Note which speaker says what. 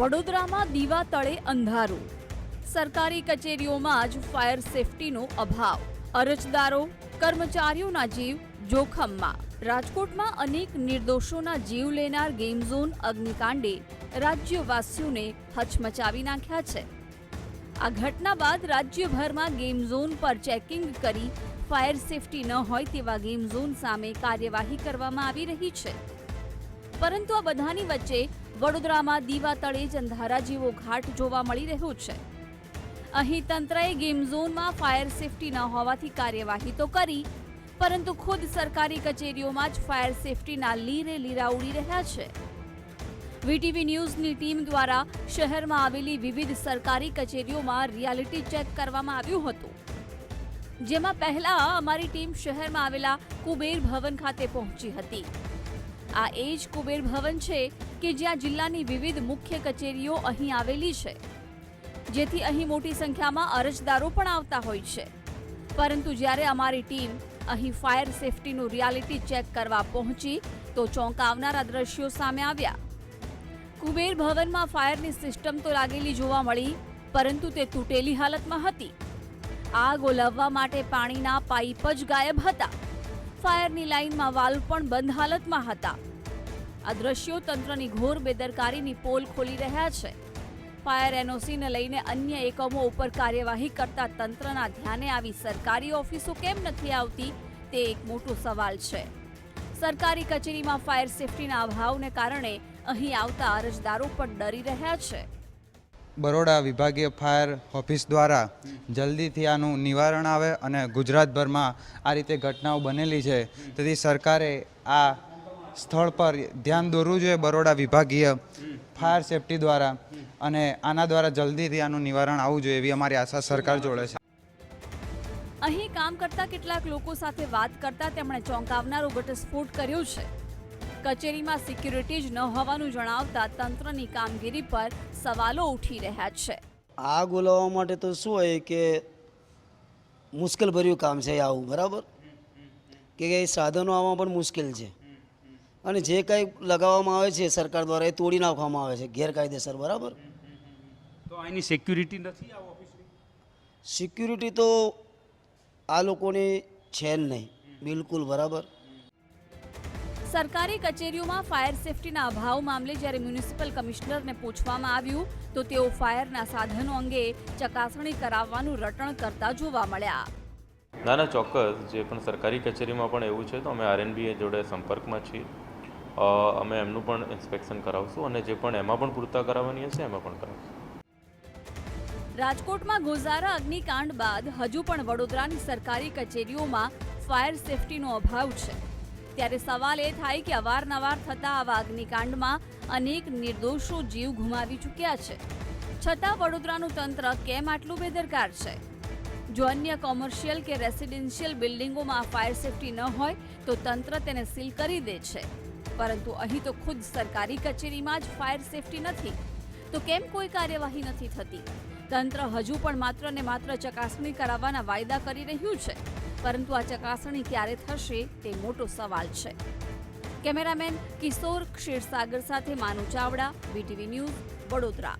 Speaker 1: વડોદરામાં દીવા તળે અંધારું. સરકારી કચેરીઓમાં જ ફાયર સેફટીનો અભાવ. અરજદારો, કર્મચારીઓના જીવ જોખમમાં. રાજકોટમાં અનેક નિર્દોષોના જીવ લેનાર ગેમ ઝોન અગ્નિકાંડે રાજ્યવાસીઓને હચમચાવી નાખ્યા છે. આ ઘટના બાદ રાજ્યભરમાં ગેમ ઝોન પર ચેકિંગ કરી ફાયર સેફટી ન હોય તેવા ગેમ ઝોન સામે કાર્યવાહી કરવામાં આવી રહી છે. પરંતુ આ બધાની વચ્ચે વડોદરામાં દીવા તળે જ જેવો ઘાટ જોવા મળી રહ્યો છે. અહીં તંત્રએ ગેમ ઝોનમાં ફાયર સેફટી ન હોવાથી કાર્યવાહી તો કરી, પરંતુ ખુદ સરકારી કચેરીઓમાં જ ફાયર સેફટીના લીરે લીરા ઉડી રહ્યા છે. વીટીવી ન્યૂઝની ટીમ દ્વારા શહેરમાં આવેલી વિવિધ સરકારી કચેરીઓમાં રિયાલિટી ચેક કરવામાં આવ્યું હતું. જેમાં પહેલા અમારી ટીમ શહેરમાં આવેલા કુબેર ભવન ખાતે પહોંચી હતી. આ એ જ કુબેર ભવન છે કે જ્યાં જિલ્લાની વિવિધ મુખ્ય કચેરીઓ અહીં આવેલી છે. જેથી અહીં મોટી સંખ્યામાં અરજદારો પણ આવતા હોય છે. પરંતુ જ્યારે અમારી ટીમ અહીં ફાયર સેફટીનું રિયાલિટી ચેક કરવા પહોંચી, તો ચોંકાવનારા દ્રશ્યો સામે આવ્યા. કુબેર ભવનમાં ફાયરની સિસ્ટમ તો લાગેલી જોવા મળી, પરંતુ તે તૂટેલી હાલતમાં હતી. આગ ઓલવવા માટે પાણીના પાઇપ જ ગાયબ હતા. ફાયરની લાઇનમાં વાલ્વ પણ બંધ હાલતમાં હતા. આ દ્રશ્યો તંત્રની ઘોર બેદરકારીની પોલ ખોલી રહ્યા છે. ફાયર એનઓસીને લઈને અન્ય એકમો ઉપર કાર્યવાહી કરતા તંત્રના ધ્યાને આવી સરકારી ઓફિસો કેમ નથી આવતી તે એક મોટો સવાલ છે. સરકારી કચેરીમાં ફાયર સેફટીના અભાવને કારણે અહીં આવતા અરજદારો પણ ડરી રહ્યા છે.
Speaker 2: બરોડા વિભાગીય ફાયર ઓફિસ દ્વારા જલ્દીથી આનું નિવારણ આવે અને ગુજરાતભરમાં આ રીતે ઘટનાઓ બનેલી છે. તેથી સરકારે આ સ્થળ પર ધ્યાન દોરવું જોઈએ બરોડા વિભાગીય ફાયર સેફટી દ્વારા અને આના દ્વારા જલ્દીથી આનું નિવારણ આવવું જોઈએ એવી અમારી આશા સરકાર જોડે છે.
Speaker 1: અહીં કામ કરતા કેટલાક લોકો સાથે વાત કરતા તેમણે ચોંકાવનારો ઘટસ્ફોટ કર્યો છે. કચેરીમાં સિક્યુરિટી જ ન હોવાનું જણાવતા તંત્રની કામગીરી પર સવાલો ઉઠી રહ્યા છે.
Speaker 3: આગ ઓલવવા માટે તો શું હોય કે મુશ્કેલ ભર્યું કામ છે આવું બરાબર? કે એ સાધનો આવવા પણ મુશ્કેલ છે. અને જે કંઈ લગાવવામાં આવે છે સરકાર દ્વારા એ તોડી નાખવામાં આવે છે ગેરકાયદેસર બરાબર?
Speaker 4: તો અહીંની સિક્યુરિટી નથી આ ઓફિસની
Speaker 3: સિક્યુરિટી તો આ લોકોની છે જ નહીં બિલકુલ બરાબર?
Speaker 1: સરકારી કચેરીઓમાં ફાયર સેફટીના અભાવ મામલે જ્યારે મ્યુનિસિપલ કમિશનરને પૂછવામાં આવ્યું તો તેઓ ફાયરના સાધનો અંગે ચકાસણી કરાવવાનું રટણ કરતા જોવા મળ્યા.
Speaker 5: ના ના ચોક્કસ. જે પણ સરકારી કચેરીમાં પણ એવું છે તો અમે આરએનબી જોડે સંપર્કમાં છીએ. અમે એમનું પણ ઇન્સ્પેક્શન કરાવશું અને જે પણ એમાં પણ પૂરતા કરાવવાની હશે એમાં પણ કરાવશું.
Speaker 1: રાજકોટમાં ગોઝારા અગ્નિકાંડ બાદ હજુ પણ વડોદરાની સરકારી કચેરીઓમાં ફાયર સેફટીનો અભાવ છે. ત્યારે સવાલ એ થાય કે અવારનવાર થતા આવા અગ્નિકાંડમાં અનેક નિર્દોષો જીવ ગુમાવી ચૂક્યા છે. છતાં વડોદરાનું તંત્ર કેમ આટલું બેદરકાર છે? જો અન્ય કોમર્શિયલ કે રેસિડેન્શિયલ બિલ્ડિંગોમાં ફાયર સેફટી ન હોય, તો તંત્ર તેને સીલ કરી દે છે. પરંતુ અહીં તો ખુદ સરકારી કચેરીમાં જ ફાયર સેફટી નથી. તો કેમ કોઈ કાર્યવાહી નથી થતી? તંત્ર હજુ પણ માત્ર ને માત્ર ચકાસણી કરાવવાના વાયદા કરી રહ્યું છે. પરંતુ આ ચકાસણી ક્યારે થશે તે મોટો સવાલ છે. કેમેરામેન કિશોર ક્ષીરસાગર સાથે માનુ ચાવડા બીટીવી ન્યૂઝ વડોદરા.